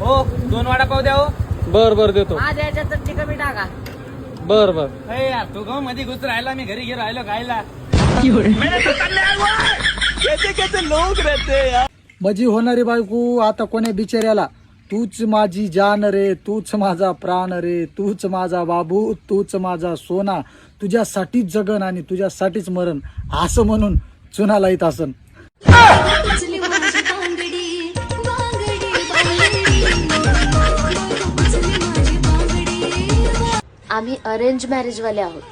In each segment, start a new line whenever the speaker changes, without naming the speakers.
हो दोन वडापाव द्या हो.
बर बर देतो.
माझ्या याच्यात चटणी कमी टाका.
बर बर.
यार तू गावमध्ये घुस राहिला मी घरी घे राहिलो खायला.
माझी होणारी बायको आता कोण्या बिचाऱ्याला? तूच माझी जान रे तूच माझा प्राण रे तूच माझा बाबू तूच माझा सोना तुझ्यासाठीच जगन आणि तुझ्यासाठीच मरण असं म्हणून चुनाला येत असन.
आम्ही अरेंज मॅरेजवाले आहोत.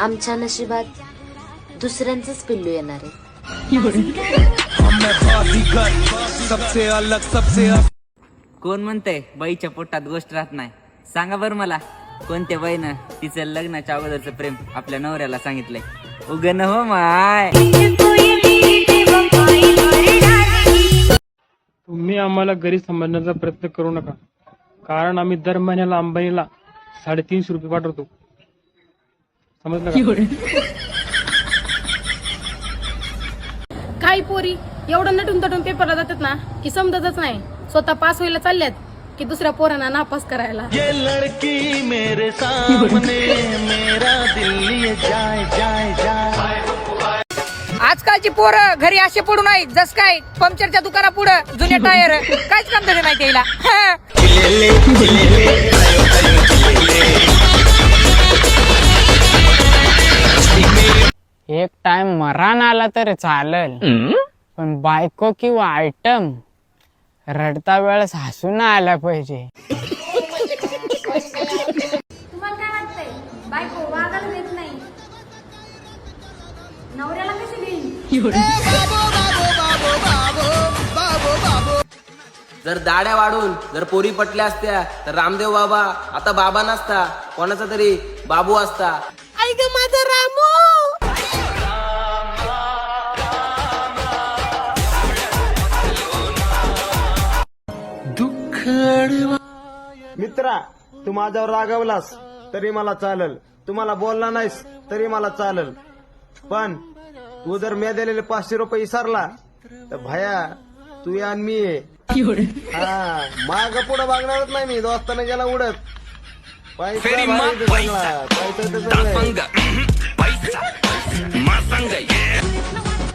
आमच्या नशिबात दुसऱ्यांचंच पिल्लू येणार आहे.
कोण म्हणतंय बाईच्या पोटात गोष्ट राहत नाही? सांगा बरं मला कोणत्या बाईनं तिचं लग्नाच्या अगोदरचं प्रेम आपल्या नवऱ्याला सांगितलंय? उगन हो माय.
तुम्ही आम्हाला घरी समजण्याचा प्रयत्न करू नका. कारण आम्ही दर महिन्याला अंबानीला साडेतीनशे रुपये पाठवतो. समजलं का?
काही पोरी एवढं नटून तटून पेपरला जातात ना की समजतच नाही. स्वतः पास व्हायला चालल्यात की दुसऱ्या पोरांना नापास करायला.
आजकालची पोरं घरी असे पडू नाही जस काय पंक्चरच्या दुकाना पुढं जुने टायर. काहीच काम नाही त्याला.
टाइम मरण आला तर चालल. पण बायको किंवा आयटम रडता वेळेस हसून आला पाहिजे.
तुम्हाला काय वाटतंय? बायको वागायला देत नाही. नवऱ्याला कशी देईल?
जर दाड्या वाढून जर पोरी पटल्या असत्या तर रामदेव बाबा आता बाबा नसता. कोणाचा तरी बाबू असता.
मित्रा तू माझ्यावर रागवलास तरी मला चालल. तू मला बोलला नाहीस तरी मला चालल. पण तू जर मी दिलेले पाचशे रुपये विसरला तर भया तू या आणि मी. हा माग पुढं बघणारच नाही मी दोस्ताने गेला उडत.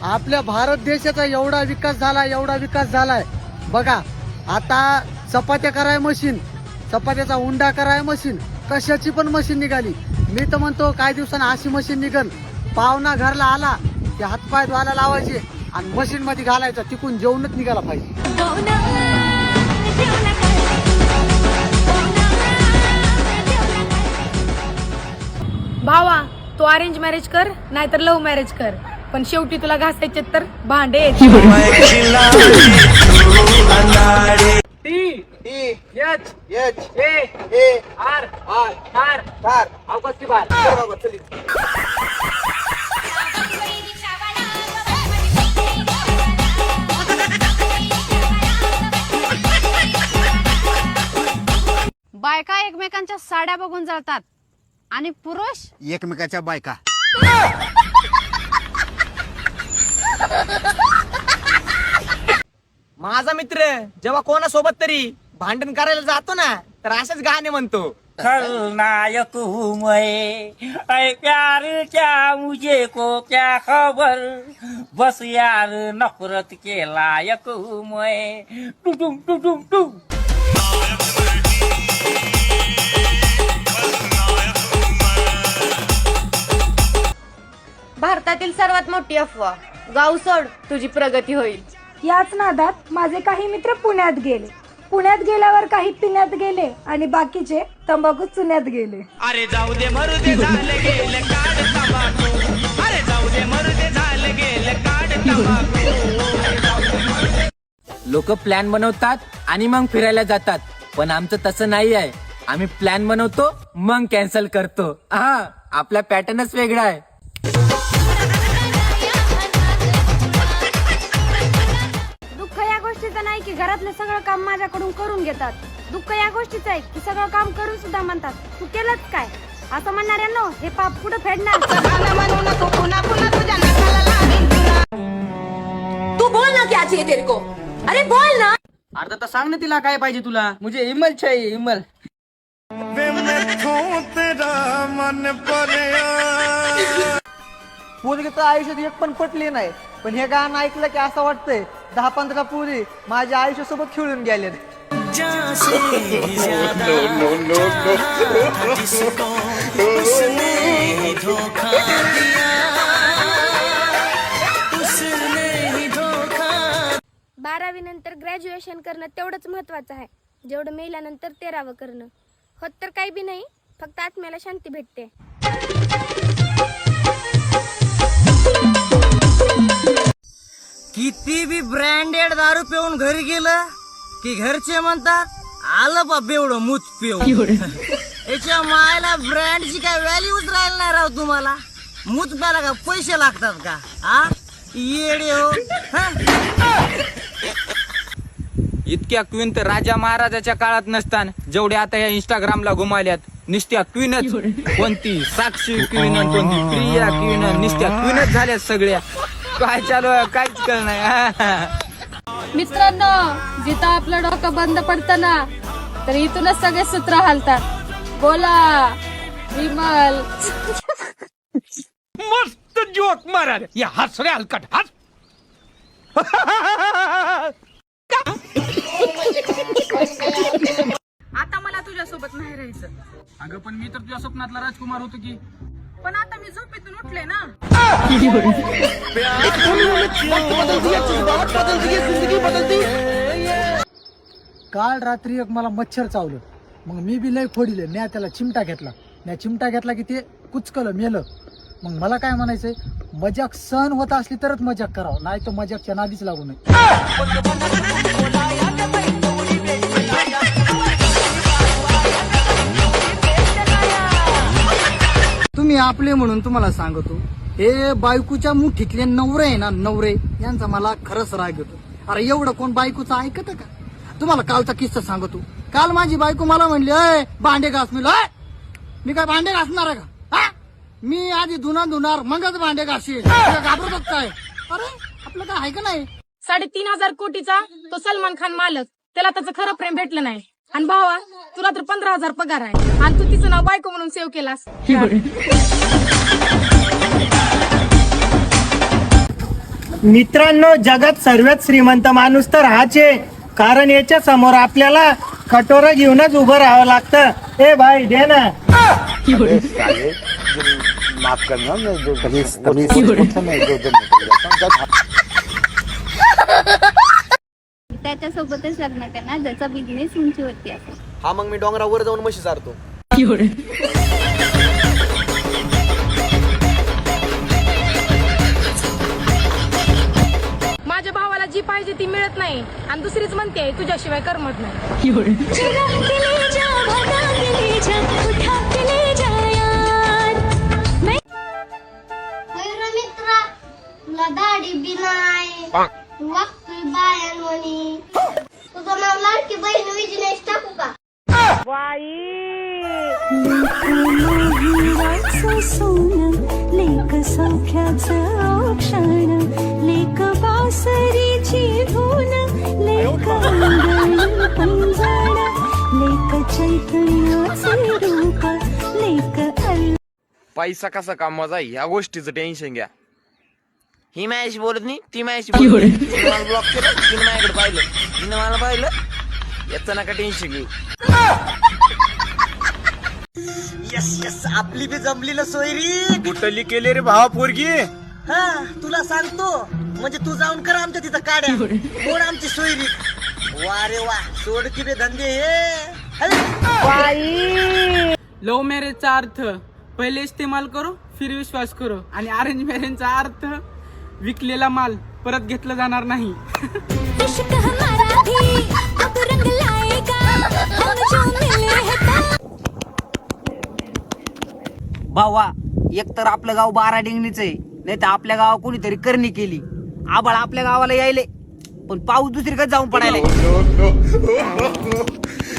आपल्या भारत देशाचा एवढा विकास झाला एवढा विकास झालाय. बघा आता चपात्या कराय मशीन. चपात्याचा उंडा कराय मशीन. कशाची पण मशीन निघाली. मी तर म्हणतो काही दिवसांनी अशी मशीन निघल पाहुणा घरला आला की हातपाय धुवायला लावायचे आणि मशीन मध्ये घालायचा तिकून जेवणच निघाला पाहिजे.
भावा तू अरेंज मॅरेज कर नाहीतर लव्ह मॅरेज कर. पण शेवटी तुला घासायचे तर भांडे.
H A A R R R R अवकाश बार चली
बायका एकमेकांच्या साड्या बघून जळतात. आणि पुरुष?
एकमेकाच्या बायका.
माझा मित्र जेव्हा कोणासोबत तरी भांडण करायला जातो ना तर असेच गाणे म्हणतो. खलनायक हूँ मैं ऐ प्यार क्या मुझे को क्या खबर? बस यार नफरत के लायक हूँ मैं टुटुम टुटुम टू.
भारतातील सर्वात मोठी अफवा. गाव सोड तुझी प्रगती होईल.
याच नादात माझे काही मित्र पुण्यात गेले. पुण्यात गेल्यावर काही पिण्यात गेले आणि बाकीचे तंबाखू चुन्यात गेले.
अरे जाऊ दे मरू दे झालं गेलं काढ तंबाखू. अरे जाऊ दे मरू दे झालं गेलं काढ तंबाखू.
लोक प्लॅन बनवतात आणि मग फिरायला जातात. पण आमचं तसं नाही आहे. आम्ही प्लॅन बनवतो मग कॅन्सल करतो. हा आपला पॅटर्नच वेगळा आहे.
घरातलं सगळं काम माझ्याकडून करून घेतात. दुःख या गोष्टीचं आहे की सगळं काम करून सुद्धा म्हणतात तू केलंच काय? असं म्हणणाऱ्यांनो हे पाप कुठं फेडणार?
तू बोल ना क्या चाहिए तेरे को. अरे बोल ना.
अर्धा तर सांग ना तिला काय पाहिजे तुला. मुझे इमल चाहिए इमल.
पोरगी तर आयुष्यात एक पण पटली नाही. पण हे गाणं ऐकलं की असं वाटतंय दहा पंधरा पुरी माझ्या आयुष्यासोबत खेळून गेले
बारावी नंतर ग्रॅज्युएशन करणं तेवढंच महत्वाचं आहे. जेवढं मेल्यानंतर तेरावं करणं. होत तर काही बी नाही फक्त आत्म्याला शांती भेटते.
किती बी ब्रँडेड दारू पिऊन घरी गेलं की घरचे म्हणतात आलं बा बेवडं मूत पिऊन. याच्या मायला ब्रँडची काय व्हॅल्यूच राहिली नाही राव तुम्हाला? मूत प्याला का पैसे लागतात का? हा? येडे हो?
इतक्या क्वीन तर राजा महाराजाच्या काळात नसतान जेवढे आता या इंस्टाग्रामला घुमाल्यात निस्त्या क्वीनच. कोणती? साक्षी क्वीन कोणती? प्रिया क्वीन निस्त्या क्वीनच झाल्यात सगळ्या. काय चालू आहे? काहीच कळ नाही.
मित्रांनो जिथं आपलं डोकं बंद पडतं ना तर इथूनच सगळे सूत्र हालतात. बोला विमल.
मस्त जोक मारा या हस रे हलकट हस
आता मला तुझ्यासोबत नाही राहायचं.
अगं पण मी तर तुझ्या स्वप्नातला राजकुमार होतो की.
पण आता मी झोपेतून उठले ना.
काल रात्री एक मला मच्छर चावलं. मग मी बी लय फोडिले. म्या त्याला चिमटा घेतला. म्या चिमटा घेतला की ते कुचकलं मेलं. मग मला काय म्हणायचंय? मजाक सहन होत असली तरच मजाक करावं. नाही तर मजाकच्या नादीच लागू नये. मी आपले म्हणून तुम्हाला सांगतो हे बायकोच्या मुठीतले नवरे आहे ना नवरे यांचा मला खरंच राग येतो. अरे एवढं कोण बायकोचं ऐकत का? तुम्हाला कालचा किस्सा सांगतो. काल माझी बायको मला म्हणली अय भांडे घास मी मी काय भांडे घासणार आहे का? मी आधी धुना धुणार मगच भांडे घासील तुला काय? अरे आपलं काय आहे का नाही?
साडेतीन हजार कोटीचा तो सलमान खान मालक. त्याला त्याचं खरं प्रेम भेटलं नाही. आणि भावा तुला तर पंधरा हजार पगार आहे आणि तू तिचं नाव बायको म्हणून सेव्ह केलास
मित्रांनो जगात सर्वात श्रीमंत माणूस तर हाच आहे कारण याच्या समोर आपल्याला कटोरा घेऊनच उभं राहावं लागतं ए भाई दे ना
त्याच्यासोबतच लग्न करणार ज्याचा बिझनेस उंचीवरती असेल.
हा मग मी डोंगरावर जाऊन म्हशी चारतो.
माझ्या भावाला जी पाहिजे ती मिळत नाही. आणि दुसरीच म्हणते तुझ्याशिवाय करमत नाही.
मित्रा तुला दाढी बी नाही. वागतोय बायांवणी तुझं नाव लाडकी बहीण विजनेश टाकू का?
लेक सौख्याचं क्षण लेक बासरीची धून लेक पंजण लेक चैतन्याचे रूप लेक
पैसा कसा कमवायचा या गोष्टीचं टेन्शन घ्या. ही माझ्याशी बोलत नाही ती माझ्याशी बोलत नाही. तिने मला ब्लॉक केलं तिने माझ्याकडे पाहिलं. तिने मला पाहिलं. याचं नका टेन्शन घेऊ.
यस यस आपली बी जमली ना सोयरी.
कुठली केली रे भावा पोरगी?
हा तुला सांगतो. म्हणजे तू जाऊन कर आमच्या तिथं काड्या. मोड आमची सोयरी. वा रे वा सोड की बे धंदे हे.
लव्ह मॅरेजचा अर्थ पहिले इस्तेमाल करो फिर विश्वास करो. आणि अरेंज मॅरेजचा अर्थ विकलेला माल परत घेतला जाणार नाही.
भावा एक तर आपलं गाव बारा डिंगणीच आहे. नाही तर आपल्या गावा कोणीतरी करणी केली. आबाळ आपल्या गावाला यायले. पण पाऊस दुसरीकडे जाऊन पडायला.